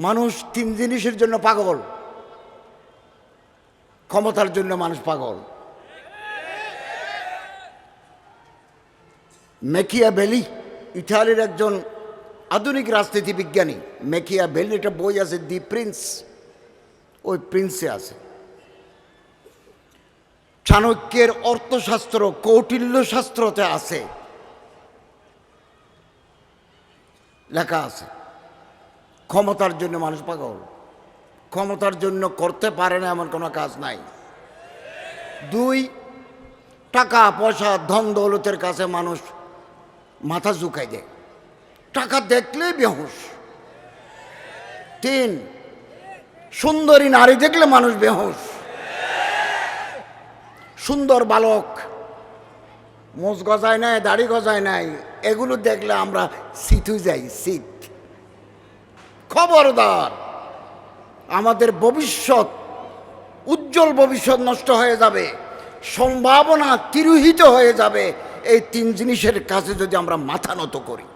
মানুষ তিন জিনিসের জন্য পাগল। ক্ষমতার জন্য মানুষ পাগল। মেকিয়া বেলি ইটালির একজন আধুনিক রাজনীতি বিজ্ঞানী। মেকিয়া বেলি একটা বই আছে, দি প্রিন্স। ওই প্রিন্সে আছে। চাণক্যের অর্থশাস্ত্র কৌটিল্য শাস্ত্রতে আছে। লেখা আছে। ক্ষমতার জন্য মানুষ পাগল। ক্ষমতার জন্য করতে পারে না এমন কোনো কাজ নাই। দুই, টাকা, পয়সা, ধন, দৌলতের কাছে মানুষ মাথা ঝুঁকাই দেয়। টাকা দেখলে বেহুশ। তিন, সুন্দরী নারী দেখলে মানুষ বেহুশ। সুন্দর বালক, মোজ গজায় নাই, দাড়ি গজায় নাই, এগুলো দেখলে আমরা সিথু যাই সিট খবরদার। আমাদের ভবিষ্যৎ, উজ্জ্বল ভবিষ্যৎ নষ্ট হয়ে যাবে, সম্ভাবনা তিরোহিত হয়ে যাবে, এই তিন জিনিসের কাছে যদি আমরা মাথা নত করি।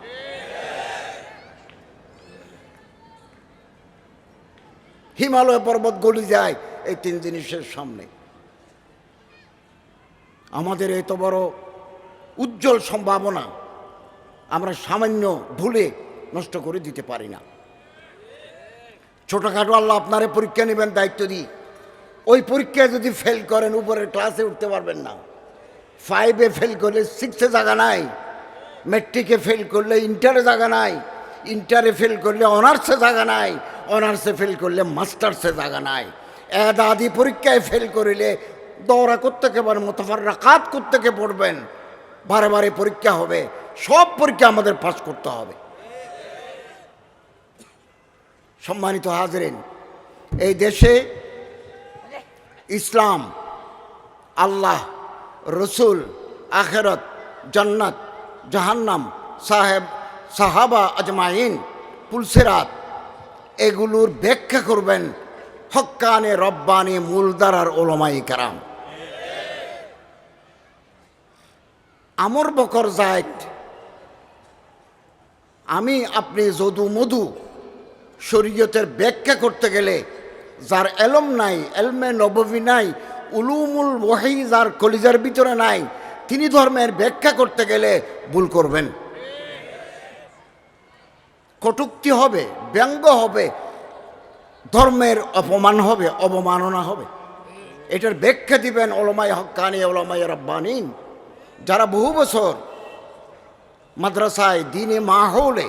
হিমালয় পর্বত গলি যায়, এই তিন জিনিসের সামনে। আমাদের এত বড় উজ্জ্বল সম্ভাবনা আমরা সামান্য ভুলে নষ্ট করে দিতে পারি না। ছোটোখাটো আল্লাহ আপনারে পরীক্ষা নেবেন, দায়িত্ব দিই। ওই পরীক্ষায় যদি ফেল করেন, উপরের ক্লাসে উঠতে পারবেন না। ফাইভে ফেল করলে সিক্সে জায়গা নাই। মেট্রিকে ফেল করলে ইন্টারে জায়গা নাই। ইন্টারে ফেল করলে অনার্সে জায়গা নাই। অনার্সে ফেল করলে মাস্টার্সে জায়গা নাই। এদ আদি পরীক্ষায় ফেল করিলে দৌড়া করতে পারেন মোতাফার রাকাত করতে পড়বেন। বারে বারে পরীক্ষা হবে। সব পরীক্ষা আমাদের পাস করতে হবে। সম্মানিত হাজরেন, এই দেশে ইসলাম, আল্লাহ, রসুল, আখেরত, জান্নাত, জাহান্নাম, সাহেব, সাহাবা আজমাইন, পুলসেরাত, এগুলোর ব্যাখ্যা করবেন হক্কানে রব্বানি মূলদারার ওলমাই কারাম। আমর বকর জায়দ, আমি, আপনি যদু মধু শরীয়তের ব্যাখ্যা করতে গেলে, যার এলম নাই, এলমে নববী নাই, উলুমুল ওয়াহি যার কলিজার ভিতরে নাই, তিনি ধর্মের ব্যাখ্যা করতে গেলে ভুল করবেন। কটুক্তি হবে, ব্যঙ্গ হবে, ধর্মের অপমান হবে, অবমাননা হবে। এটার ব্যাখ্যা দিবেন ওলমাই হক্কানি ওলমাই রব্বানিন, যারা বহু বছর মাদ্রাসায়, দিনে মাহলে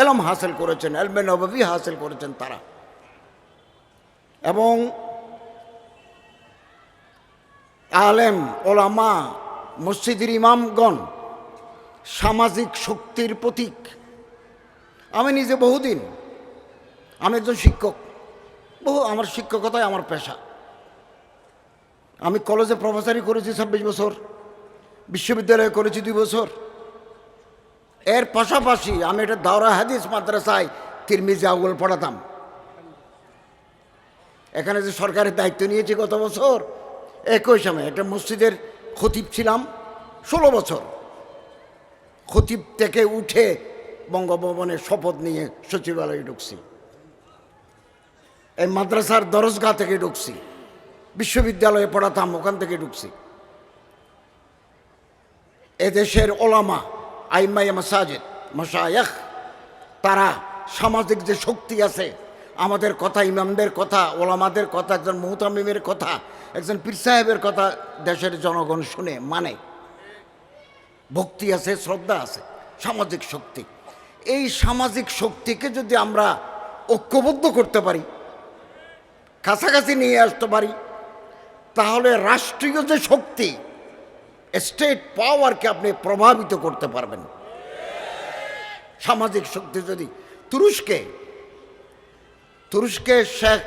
এলম হাসিল করেছেন, এলমে নবী হাসিল করেছেন তারা। এবং আলেম, ওলামা, মসজিদের ইমামগণ সামাজিক শক্তির প্রতীক। আমি নিজে বহুদিন, আমি একজন শিক্ষক, বহু আমার শিক্ষকতাই আমার পেশা। আমি কলেজে প্রফেসরি করেছি ছাব্বিশ বছর, বিশ্ববিদ্যালয়ে করেছি দুই বছর। এর পাশাপাশি আমি এটা দাওরা হাদিস মাদ্রাসায় তিরমিজি আউল পড়াতাম। এখানে যে সরকারের দায়িত্ব নিয়েছি গত বছর, একই সময় একটা মসজিদের খতিব ছিলাম, ষোলো বছর। খতিব থেকে উঠে বঙ্গভবনে শপথ নিয়ে সচিবালয়ে ঢুকছি। এই মাদ্রাসার দরজগা থেকে ঢুকছি, বিশ্ববিদ্যালয়ে পড়াতাম, ওখান থেকে ঢুকছি। এদেশের ওলামা আইমাই মাসাজিদ মশায়াহ তারা সামাজিক যে শক্তি আছে, আমাদের কথা, ইমামদের কথা, ওলামাদের কথা, একজন মুহতামিমের কথা, একজন পীর সাহেবের কথা দেশের জনগণ শুনে মানে। ভক্তি আছে, শ্রদ্ধা আছে, সামাজিক শক্তি। এই সামাজিক শক্তিকে যদি আমরা ঐক্যবদ্ধ করতে পারি, কাছাকাছি নিয়ে আসতে পারি, তাহলে রাষ্ট্রীয় যে শক্তি স্টেট পাওয়ারকে আপনি প্রভাবিত করতে পারবেন। সামাজিক শক্তি যদি, তুরস্কে তুরস্কে শেখ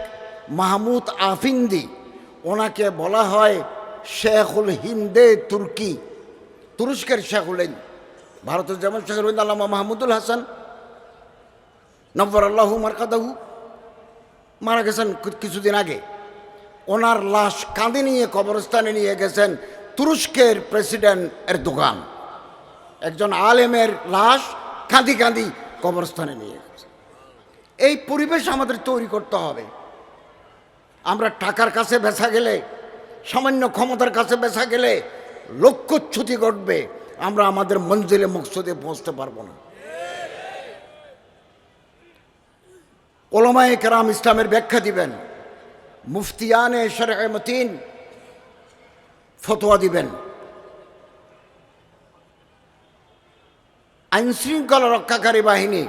মাহমুদ আফিন্দি, ওনাকে বলা হয় শেখুল হিন্দে তুর্কি, তুরস্কের শেখুল হিন্দ। ভারতের যেমন শেখুল হিন্দ, আল্লামা মাহমুদুল হাসান, নব্বর আল্লাহু মারকাদাহু, মারা গেছেন কিছুদিন আগে। ওনার লাশ কাঁদে নিয়ে কবরস্থানে নিয়ে গেছেন তুরস্কের প্রেসিডেন্ট এর দোকান একজন আলেমের লাশ কাঁদি কাঁদি কবরস্থানে নিয়ে গেছে। এই পরিবেশ আমাদের তৈরি করতে হবে। আমরা টাকার কাছে বেচা গেলে, সামান্য ক্ষমতার কাছে বেচা গেলে লক্ষ্যচ্যুতি ঘটবে। আমরা আমাদের মঞ্জিলে মকসদে পৌঁছতে পারব না। ওলামায়ে কেরাম ইসলামের ব্যাখ্যা দিবেন। মুফতিয়ানে শরমতিন ফতোয়া দিবেন। আইনশৃঙ্খলা রক্ষাকারী বাহিনী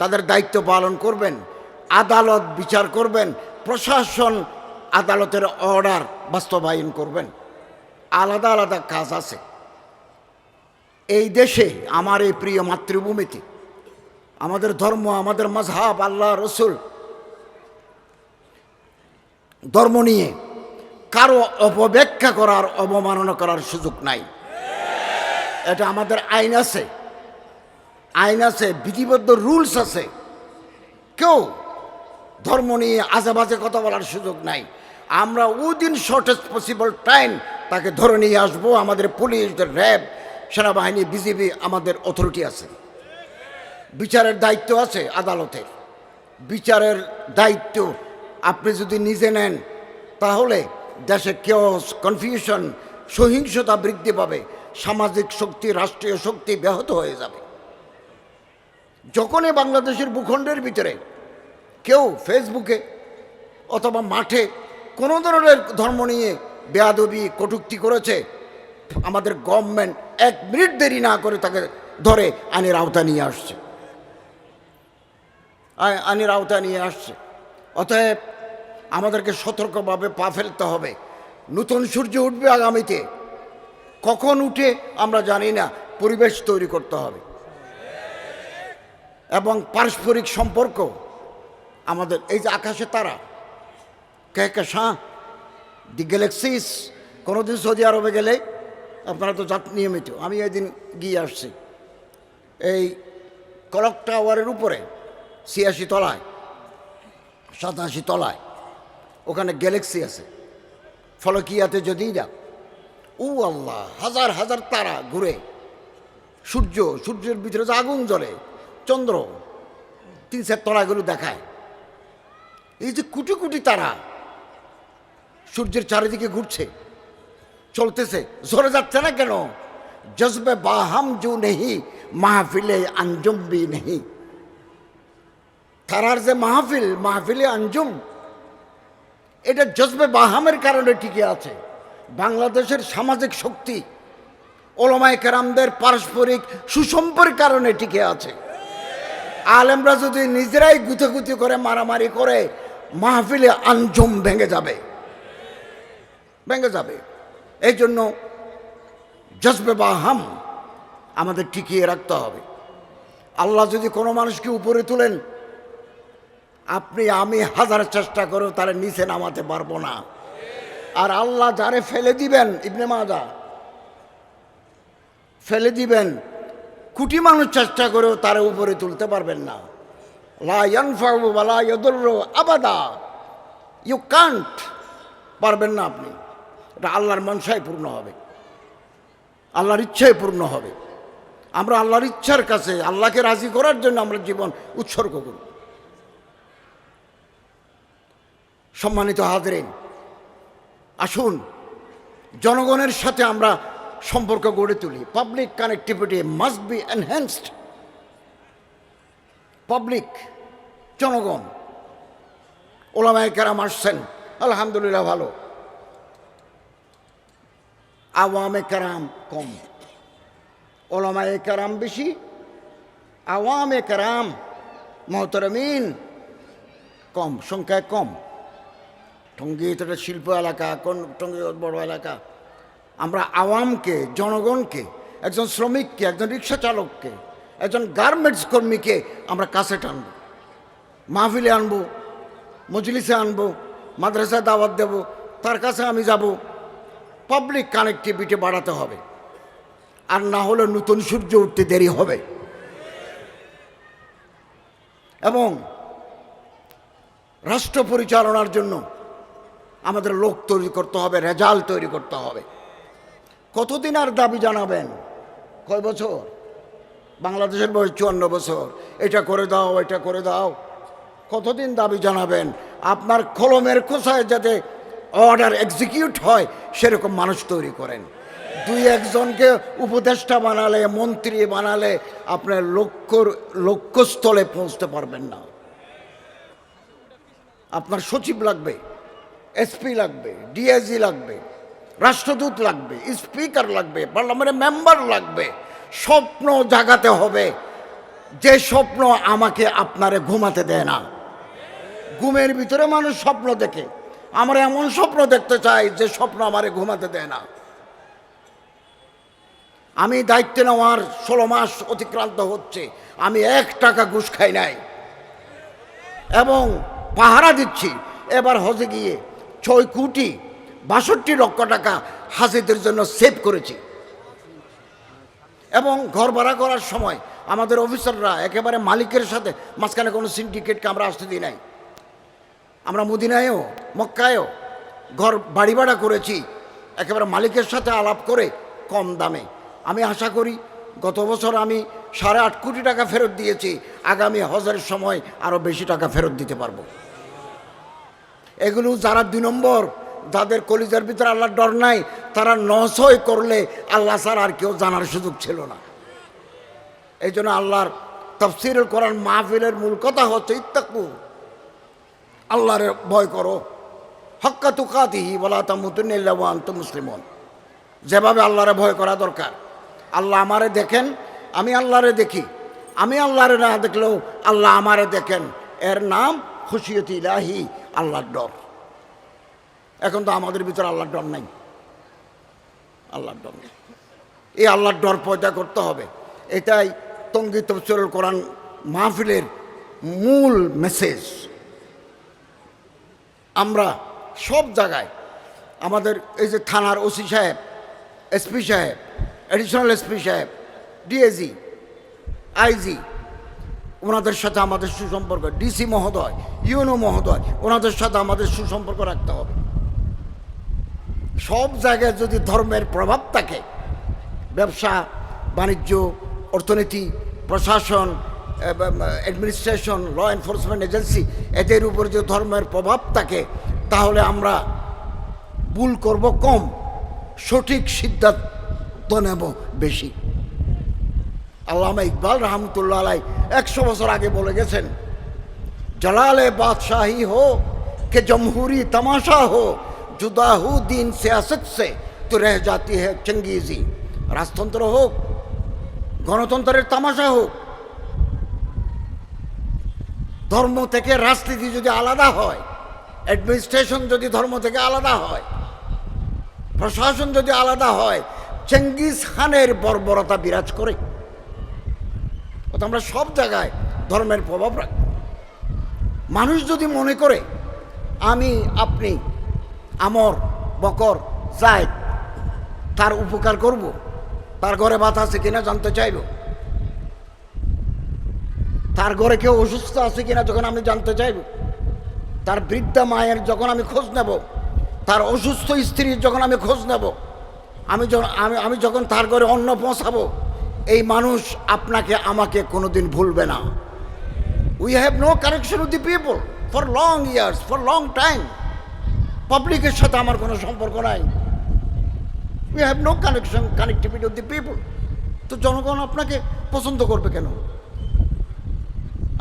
তাদের দায়িত্ব পালন করবেন, আদালত বিচার করবেন, প্রশাসন আদালতের অর্ডার বাস্তবায়ন করবেন। আলাদা আলাদা কাজ আছে। এই দেশে আমার এই প্রিয় মাতৃভূমিতে আমাদের ধর্ম, আমাদের মজহাব আল্লাহ রসুল ধর্ম নিয়ে কারও অপব্যাখ্যা করার, অবমাননা করার সুযোগ নাই। এটা আমাদের আইন আছে। আইন আছে, বিধিবদ্ধ রুলস আছে। কেউ ধর্ম নিয়ে আজেবাজে কথা বলার সুযোগ নাই। আমরা উইদিন শর্টেস্ট পসিবল টাইম তাকে ধরে নিয়ে আসব। আমাদের পুলিশ র্যাব, সেনাবাহিনী, বিজিবি আমাদের অথরিটি আছে। বিচারের দায়িত্ব আছে আদালতের। বিচারের দায়িত্ব আপনি যদি নিজে নেন, তাহলে দেশে কেওস কনফিউশন সহিংসতা বৃদ্ধি পাবে, সামাজিক শক্তি, রাষ্ট্রীয় শক্তি ব্যাহত হয়ে যাবে। যখনই বাংলাদেশের ভূখণ্ডের ভিতরে কেউ ফেসবুকে অথবা মাঠে কোনো ধরনের ধর্ম নিয়ে বেয়াদবি, কটুক্তি করেছে, আমাদের গভর্নমেন্ট এক মিনিট দেরি না করে তাকে ধরে আইনের আওতা নিয়ে আসছে। আই- আইনের আওতা নিয়ে আসছে। অতএব আমাদেরকে সতর্কভাবে পা ফেলতে হবে। নতুন সূর্য উঠবে আগামীতে। কখন উঠে আমরা জানি না, পরিবেশ তৈরি করতে হবে। এবং পারস্পরিক সম্পর্ক, আমাদের এই যে আকাশে তারা, কে কে শাহ দি গ্যালাক্সিস, কোনোদিন সৌদি আরবে গেলে, আপনারা তো যাত নিয়মিত, আমি এদিন গিয়ে আসছি। এই কলক টাওয়ারের উপরে, ছিয়াশি তলায়, সাতাশি তলায় ওখানে গ্যালাক্সি আছে। ফলকিয়াতে যদি যা ও আল্লাহ, হাজার হাজার তারা ঘুরে, সূর্য, সূর্যের ভিতরে যে আগুন জ্বলে, চন্দ্র, তিন চার তলাগুলো দেখায়। এই যে কোটি কোটি তারা সূর্যের চারিদিকে ঘুরছে, চলতেছে, ঝরে যাচ্ছে না কেন? জজবে বাহাম জু নেহি, মাহফিলে আঞ্জুম বি নেহি। তারার যে মাহফিল, মাহফিলে আঞ্জুম এটা জজবে বাহামের কারণে টিকে আছে। বাংলাদেশের সামাজিক শক্তি, ওলমায় কেরামদের পারস্পরিক সুসম্পর্কের কারণে টিকে আছে। আলেমরা যদি নিজেরাই গুতেগুতি করে, মারামারি করে, মাহফিলে আঞ্জুম ভেঙে যাবে। ভেঙে যাবে। এই জন্য জজবে বাহাম আমাদের টিকিয়ে রাখতে হবে। আল্লাহ যদি কোনো মানুষকে উপরে তুলেন আপনি, আমি হাজার চেষ্টা করেও তারা নিচে নামাতে পারব না। আর আল্লাহ যারে ফেলে দিবেন, ইবনে মাজা, ফেলে দিবেন, কোটি মানুষ চেষ্টা করেও তার উপরে তুলতে পারবেন না। আবাদা। ইউ কান্ট পারবেন না আপনি। এটা আল্লাহর মনসায় পূর্ণ হবে। আল্লাহর ইচ্ছায় পূর্ণ হবে। আমরা আল্লাহর ইচ্ছার কাছে আল্লাহকে রাজি করার জন্য আমরা জীবন উৎসর্গ করি। সম্মানিত হাজরেন, আসুন, জনগণের সাথে আমরা সম্পর্ক গড়ে তুলি। Public connectivity must be enhanced public জনগণ, ওলামায় কেরাম আসছেন, আলহামদুলিল্লাহ ভালো। আওয়ামে কারাম কম। ওলামায়ে কারাম বেশি, আওয়ামে কারাম, মহতরমিন কম, সংখ্যায় কম। টঙ্গী তো একটা শিল্প এলাকা, কোন টঙ্গী বড় এলাকা। আমরা আওয়ামকে, জনগণকে, একজন শ্রমিককে, একজন রিক্সা চালককে, একজন গার্মেন্টস কর্মীকে আমরা কাছে টানব। মাহফিলে আনব, মজলিসে আনব, মাদ্রাসায় দাওয়াত দেব, তার কাছে আমি যাব। পাবলিক কানেক্টিভিটি বাড়াতে হবে। আর না হলে নতুন সূর্য উঠতে দেরি হবে। এবং রাষ্ট্র পরিচালনার জন্য আমাদের লোক তৈরি করতে হবে, রেজাল্ট তৈরি করতে হবে। কতদিন আর দাবি জানাবেন? কয় বছর? বাংলাদেশের বয়স চুয়ান্ন বছর। এটা করে দাও এটা করে দাও। কতদিন দাবি জানাবেন? আপনার কলমের খোসায় যাতে অর্ডার এক্সিকিউট হয়, সেরকম মানুষ তৈরি করেন। দুই একজনকে উপদেষ্টা বানালে, মন্ত্রী বানালে, আপনার লক্ষ্যর লক্ষ্যস্থলে পৌঁছতে পারবেন না। আপনার সচিব লাগবে। এসপি লাগবে ডিআইজি লাগবে, রাষ্ট্রদূত লাগবে, স্পিকার লাগবে, পার্লামেন্টের মেম্বার লাগবে, স্বপ্ন জাগাতে হবে। যে স্বপ্ন আমাকে আপনারে ঘুমাতে দেয় না। ঘুমের ভিতরে মানুষ স্বপ্ন দেখে। আমরা এমন স্বপ্ন দেখতে চাই যে স্বপ্ন আমারে ঘুমাতে দেয় না। আমি দায়িত্ব নেওয়ার ষোলো মাস অতিক্রান্ত হচ্ছে। আমি এক টাকা ঘুষ খাই নাই। এবং পাহারা দিচ্ছি। এবার হজে গিয়ে ছয় কোটি বাষট্টি লক্ষ টাকা হাজিদের জন্য সেভ করেছি। এবং ঘর ভাড়া করার সময় আমাদের অফিসাররা একেবারে মালিকের সাথে মাঝখানে কোনো সিন্ডিকেটকে আমরা আসতে দিই নাই। আমরা মদিনায়ও, মক্কায়ও ঘর বাড়ি ভাড়া করেছি, একেবারে মালিকের সাথে আলাপ করে কম দামে। আমি আশা করি গত বছর আমি সাড়ে আট কোটি টাকা ফেরত দিয়েছি, আগামী হজের সময় আরও বেশি টাকা ফেরত দিতে পারব। এগুলো যারা দুই নম্বর, যাদের কলিজার ভিতরে আল্লাহর ডর নাই, তারা নশয় করলে আল্লাহ স্যার আর কেউ জানার সুযোগ ছিল না। এই জন্য আল্লাহর তফসিরুল কোরআন মাহফিলের মূল কথা হচ্ছে, ইত্তাকু। আল্লাহরে ভয় করো। হক্কা তুকাতিহি বলা তামুতুন্নিল্লাহান তো মুসলিমন। যেভাবে আল্লাহরে ভয় করা দরকার। আল্লাহ আমারে দেখেন, আমি আল্লাহরে দেখি। আমি আল্লাহরে না দেখলেও আল্লাহ আমারে দেখেন। এর নাম খুশিয়তি ইলাহি। আল্লাহর ডর। এখন তো আমাদের ভিতরে আল্লাহর ডর নাই। আল্লাহর ডর নেই। এই আল্লাহর ডর পয়দা করতে হবে। এটাই তঙ্গি তফসরুল কোরআন মাহফিলের মূল মেসেজ আমরা সব জায়গায় আমাদের এই যে থানার ওসি সাহেব এসপি সাহেব অ্যাডিশনাল এসপি সাহেব ডিএজি আইজি ওনাদের সাথে আমাদের সুসম্পর্ক। ডিসি মহোদয় ইউনো মহোদয়, ওনাদের সাথে আমাদের সুসম্পর্ক রাখতে হবে। সব জায়গায় যদি ধর্মের প্রভাব থাকে, ব্যবসা, বাণিজ্য, অর্থনীতি, প্রশাসন অ্যাডমিনিস্ট্রেশন ল এনফোর্সমেন্ট এজেন্সি এদের উপর যে ধর্মের প্রভাব থাকে, তাহলে আমরা ভুল করব কম। সঠিক সিদ্ধান্ত নেব বেশি। আল্লামা ইকবাল রহমতুল্লাহ আলাই একশো বছর আগে বলে গেছেন, জলালে বাদশাহী হো কে জমহুরি তামাশা হো জুদাহু দিন সিয়াসত সে তো রহ জাতি হে চঙ্গিজি। রাজতন্ত্র হোক, গণতন্ত্রের তামাশা হোক, ধর্ম থেকে রাজনীতি যদি আলাদা হয় অ্যাডমিনিস্ট্রেশন যদি ধর্ম থেকে আলাদা হয়, প্রশাসন যদি আলাদা হয় চেঙ্গিস খানের বর্বরতা বিরাজ করে। অর্থাৎ আমরা সব জায়গায় ধর্মের প্রভাব রাখি মানুষ যদি মনে করে, আমি, আপনি, আমর, বকর সাহেব তার উপকার করব, তার ঘরে ভাত আছে কিনা জানতে চাইব? তার ঘরে কেউ অসুস্থ আছে কিনা যখন আমি জানতে চাইব? তার বৃদ্ধা মায়ের যখন আমি খোঁজ নেব, তার অসুস্থ স্ত্রীর যখন আমি খোঁজ নেব, আমি যখন আমি আমি যখন তার ঘরে অন্ন পৌঁছাবো এই মানুষ আপনাকে, আমাকে কোনোদিন ভুলবে না। We have no connection with the people for long years for long time পাবলিকের সাথে আমার কোনো সম্পর্ক নাই। We have no connection connectivity with the people তো জনগণ আপনাকে পছন্দ করবে কেন?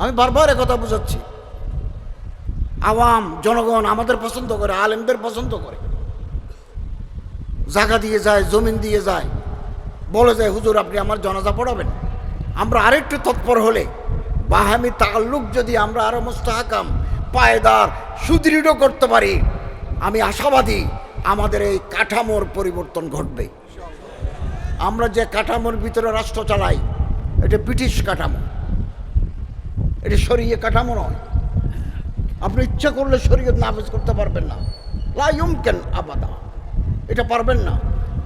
আমি বারবার কথা বুঝাচ্ছি। আওয়াম জনগণ আমাদের পছন্দ করে, আলেমদের পছন্দ করে। জায়গা দিয়ে যায়, জমিন দিয়ে যায়। বলে যায় হুজুর, আপনি আমার জনাজা পড়াবেন? আমরা আরেকটু তৎপর হলে, বাহামি তাল্লুক যদি আমরা আরও মুস্তাহাকাম, পায়দার, সুদৃঢ় করতে পারি, আমি আশাবাদী আমাদের এই কাঠামোর পরিবর্তন ঘটবে। আমরা যে কাঠামোর ভিতরে রাষ্ট্র চালাই, এটা ব্রিটিশ কাঠামো। এটা সরিয়ে কাঠামো নয়। আপনি ইচ্ছা করলে শরীয়ত নাফেজ করতে পারবেন না। লাইম কেন আবাদা। এটা পারবেন না।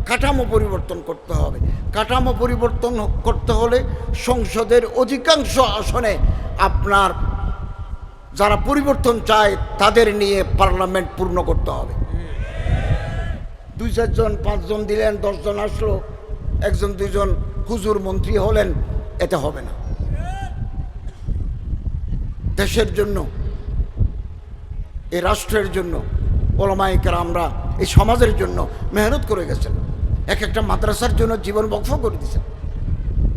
কাঠামো পরিবর্তন করতে হবে। কাঠামো পরিবর্তন করতে হলে সংসদের অধিকাংশ আসনে আপনার যারা পরিবর্তন চায় তাদের নিয়ে পার্লামেন্ট পূর্ণ করতে হবে। দুই চারজন পাঁচজন দিলেন দশজন আসলো, একজন দুজন হুজুর, মন্ত্রী হলেন, এতে হবে না। দেশের জন্য, এই রাষ্ট্রের জন্য ওলামাইকার আমরা এই সমাজের জন্য মেহনত করে গেছেন। এক একটা মাদ্রাসার জন্য জীবন বক্ফ করে দিয়েছেন।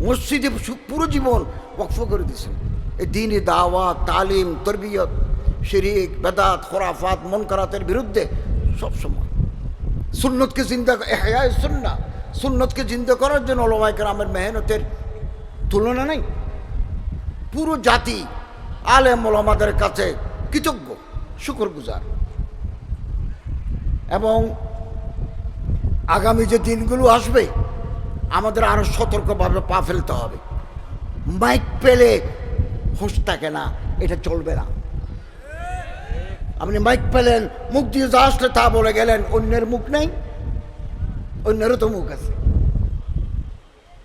মসজিদে পুরো জীবন বক্ফ করে দিয়েছেন। এই দিনই দাওয়াত, তালিম, তরবিয়ত, শিরিক, বেদাত, খোরাফাত মন করাতের বিরুদ্ধে সবসময় সুন্নতকে জিন্দা হেয়ায় সুন্না সুন্নতকে জিন্দা করার জন্য ওলামাইকার আমার মেহনতের তুলনা নেই। পুরো জাতি আলেম ওলামাদের কাছে কৃতজ্ঞ শুকর গুজার এবং আগামী যে দিনগুলো আসবে, আমাদের আরও সতর্কভাবে পা ফেলতে হবে। মাইক পেলে হুঁশ থাকে না, এটা চলবে না। আপনি মাইক পেলেন, মুখ দিয়ে যা আসলে তা বলে গেলেন, অন্যের মুখ নেই, অন্যেরও তো মুখ আছে।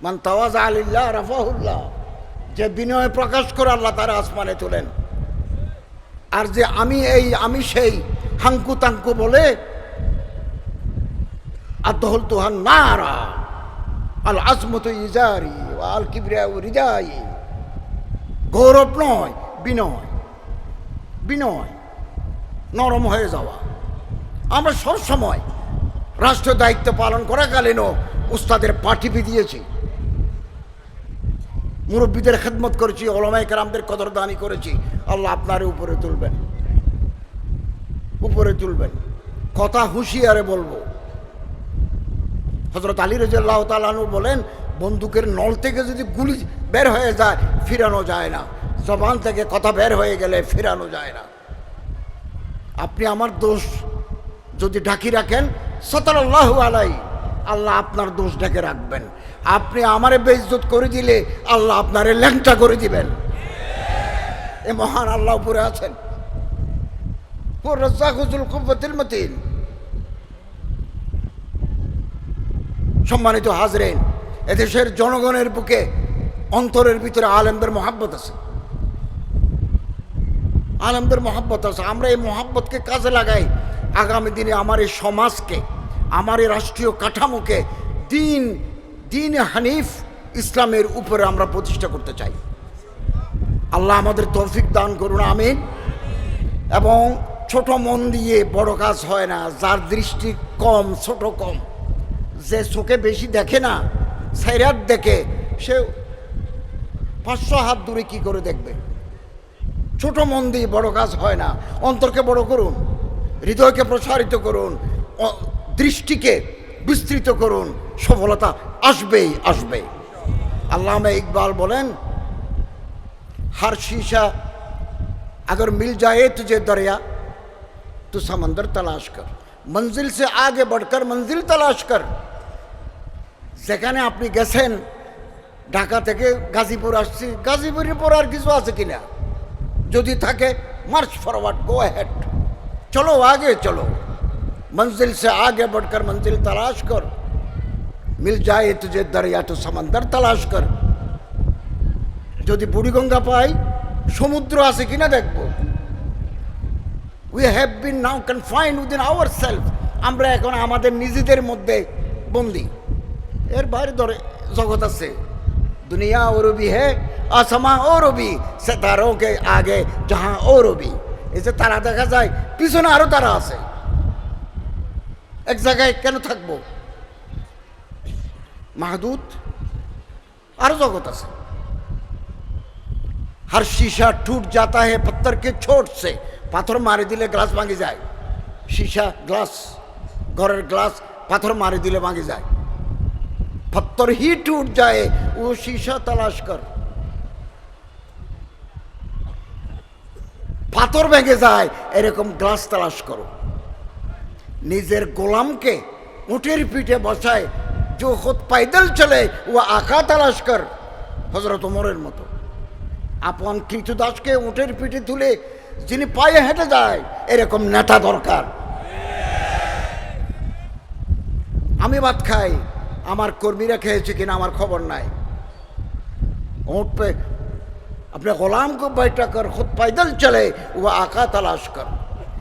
মান তাওয়াজ আলিল্লাহ, রাফাহুল্লাহ। যে বিনয় প্রকাশ করে আল্লাহ তারা আসমানে তোলেন। আর যে আমি এই, আমি সেই হাঙ্কু তাঙ্কু বলে আদহল তুহান নারা, আল আসমত ইজারি আল কিবরিয়া রিজাই গৌরব নয়, বিনয় বিনয়, নরম হয়ে যাওয়া। আমরা সব সময় রাষ্ট্র দায়িত্ব পালন করাকালীনও উস্তাদের পাঠিপি দিয়েছি মুরব্বীদের খেদমত করেছি ওলামাই কারামদের কদরদানি করেছি। আল্লাহ আপনার উপরে তুলবেন। উপরে তুলবেন। কথা হুঁশিয়ারে বলব। হজরত আলী রাজিয়াল্লাহ তালানু বলেন, বন্দুকের নল থেকে যদি গুলি বের হয়ে যায়, ফিরানো যায় না। জবান থেকে কথা বের হয়ে গেলে ফিরানো যায় না। আপনি আমার দোষ যদি ঢাকি রাখেন সতার আল্লাহ আলাই, আল্লাহ আপনার দোষ ঢেকে রাখবেন। আপনি আমারে বেইজ্জত করে দিলে, আল্লাহ আপনারে ল্যাংটা করে দিবেন। এ মহান আল্লাহ উপরে আছেন। ও রাজ্জাকুজুল কুব্বতিল মতিন। সম্মানিত হাজরেন, এদেশের জনগণের বুকে অন্তরের ভিতরে আলেমদের মহাব্বত আছে। আলেমদের মহাব্বত আছে। আমরা এই মহাব্বতকে কাজে লাগাই। আগামী দিনে আমার এই সমাজকে, আমার এই রাষ্ট্রীয় কাঠামোকে দিন দিন হানিফ ইসলামের উপরে আমরা প্রতিষ্ঠা করতে চাই। আল্লাহ আমাদের তৌফিক দান করুন, আমিন। এবং ছোট মন দিয়ে বড় কাজ হয় না, যার দৃষ্টি কম, ছোট কম। যে চোখে বেশি দেখে না সাইরাত দেখে সে পাঁচশো হাত দূরে কি করে দেখবে ছোট মন দিয়ে বড় কাজ হয় না অন্তরকে বড় করুন হৃদয়কে প্রসারিত করুন অ- দৃষ্টিকে বিস্তৃত করুন সফলতা আসবেই আসবে আল্লামা ইকবাল বলেন हर शीशा अगर मिल जाए तुझे दरिया तो समंदर तलाश कर मंजिल से आगे बढ़कर मंजिल तलाश कर যেখানে আপনি গেছেন ঢাকা থেকে গাজীপুর আসছি গাজীপুরের পর আর কিছু আছে কিনা যদি থাকে মার্চ ফরওয়ার্ড গো হেড চলো আগে চলো मंजिल से आगे बढ़कर मंजिल तलाश कर मिल जाए तुझे दरिया तो समंदर तलाश कर যদি বুড়িগঙ্গা পাই সমুদ্র আছে কিনা দেখব we have been now confined within our self আমরা এখন আমাদের নিজেদের মধ্যে বন্দি এর বাইরে ধরে জগৎ আছে দুনিয়া और भी है आसमां और भी सितारों के आगे जहां और भी এই যে তারা দেখা যায় পিছনে আরো তারা আছে এক জায়গায় কেন থাকবো মাহদুদ আরো জগৎ আছে हर शीशा टूट जाता है पत्थर के छोट से পাথর মারি দিলে গ্লাস ভাঙি যায় সীসা গ্লাস ঘরের গ্লাস পাথর মারি দিলে ভাঙি যায় पत्थर ही टूट जाए वो शीशा तलाश कर পাথর ভেঙে যায় এরকম গ্লাস তালাশ করো নিজের গোলামকে উটের পিঠে বসায় जो खुद पैदल चले वो आका तलाश कर হজরত ওমরের মতো আপন কৃতদাসকে উটের পিঠে তুলে যিনি পায়ে হেঁটে যায় এরকম নেতা দরকার আমি ভাত খাই আমার কর্মীরা খেয়েছে কিনা আমার খবর নাই ऊँट पे अपने গোলাম को बैठा कर खुद पैदल चले वो আঁকা তালাশ কর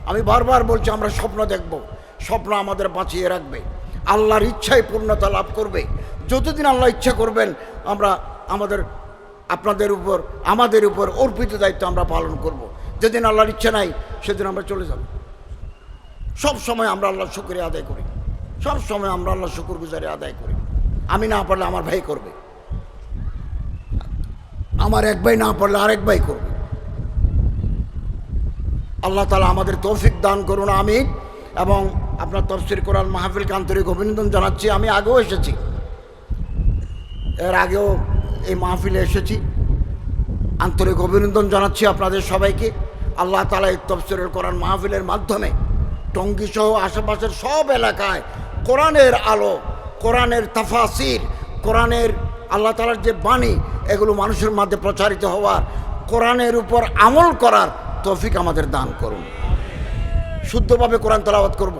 আমি বারবার বলছি আমরা স্বপ্ন দেখব স্বপ্ন আমাদের বাঁচিয়ে রাখবে আল্লাহর ইচ্ছাই পূর্ণতা লাভ করবে যতদিন আল্লাহ ইচ্ছা করবেন আমরা আমাদের আপনাদের উপর আমাদের উপর অর্পিত দায়িত্ব আমরা পালন করব যেদিন আল্লাহর ইচ্ছা নাই সেদিন আমরা চলে যাব সব সময় আমরা আল্লাহ শুক্রিয়া আদায় করি সব সময় আমরা আল্লাহ শুকুর গুজারে আদায় করি। আমি না পারলে আমার ভাই করবে। আমার এক ভাই না পারলে আরেক ভাই করবে। আল্লাহ তালা আমাদের তৌফিক দান করুন আমি এবং আপনার তফসির কোরআন মাহফিলকে আন্তরিক অভিনন্দন জানাচ্ছি। আমি আগেও এসেছি। এর আগেও এই মাহফিলে এসেছি। আন্তরিক অভিনন্দন জানাচ্ছি আপনাদের সবাইকে। আল্লাহ তালা এই তফসিরের কোরআন মাহফিলের মাধ্যমে টঙ্গী সহ আশেপাশের সব এলাকায় কোরআনের আলো, কোরআনের তাফাসির, কোরআনের আল্লাহ তালার যে বাণী, এগুলো মানুষের মধ্যে প্রচারিত হওয়ার, কোরআনের উপর আমল করার তৌফিক আমাদের দান করুন। শুদ্ধভাবে কোরআন তালাবাত করব।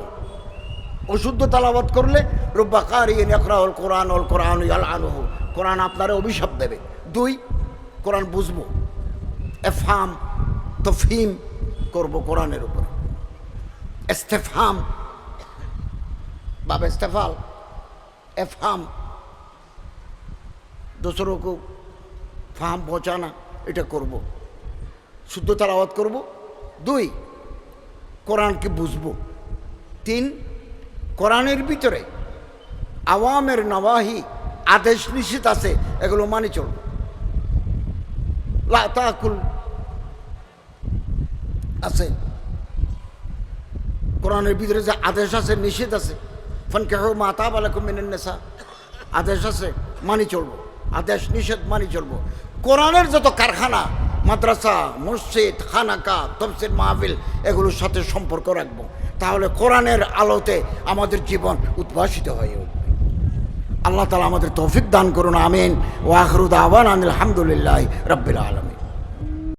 অশুদ্ধ তালাবাত করলে রব্বা কারিন একরাউল কোরআন অল কোরআন ইয়াল আনহু কোরআন আপনারা অভিশাপ দেবে। দুই, কোরআন বুঝব। এফহাম, তফহিম করব কোরআনের উপরে। এস্তেফাম বাপ ইস্তেফাল এফহাম দোসরোকে ফার্ম পৌঁছানা, এটা করব। শুদ্ধ তার আওয়াজ করব। দুই, কোরআনকে বুঝব। তিন, কোরআনের ভিতরে আওয়ামের নবাহী আদেশ নিষেধ আছে, এগুলো মানে চলবো। লাকুল আছে। কোরআনের ভিতরে যে আদেশ আছে, নিষেধ আছে ফোন কেহ মাতা বালাকুম মিনেন নেশা আদেশ আছে, মানি চলবো। আদেশ নিষেধ, মানি চলবো। কোরআনের যত কারখানা, মাদ্রাসা, মসজিদ, খানাকা তফসির মাহফিল, এগুলোর সাথে সম্পর্ক রাখব। তাহলে কোরআনের আলোতে আমাদের জীবন উদ্ভাসিত হয়ে উঠবে। আল্লাহ তালা আমাদের তৌফিক দান করুন, আমিন। ওয়াহরুদ আওয়ান আলহামদুলিল্লাহ রব্বিল আলমী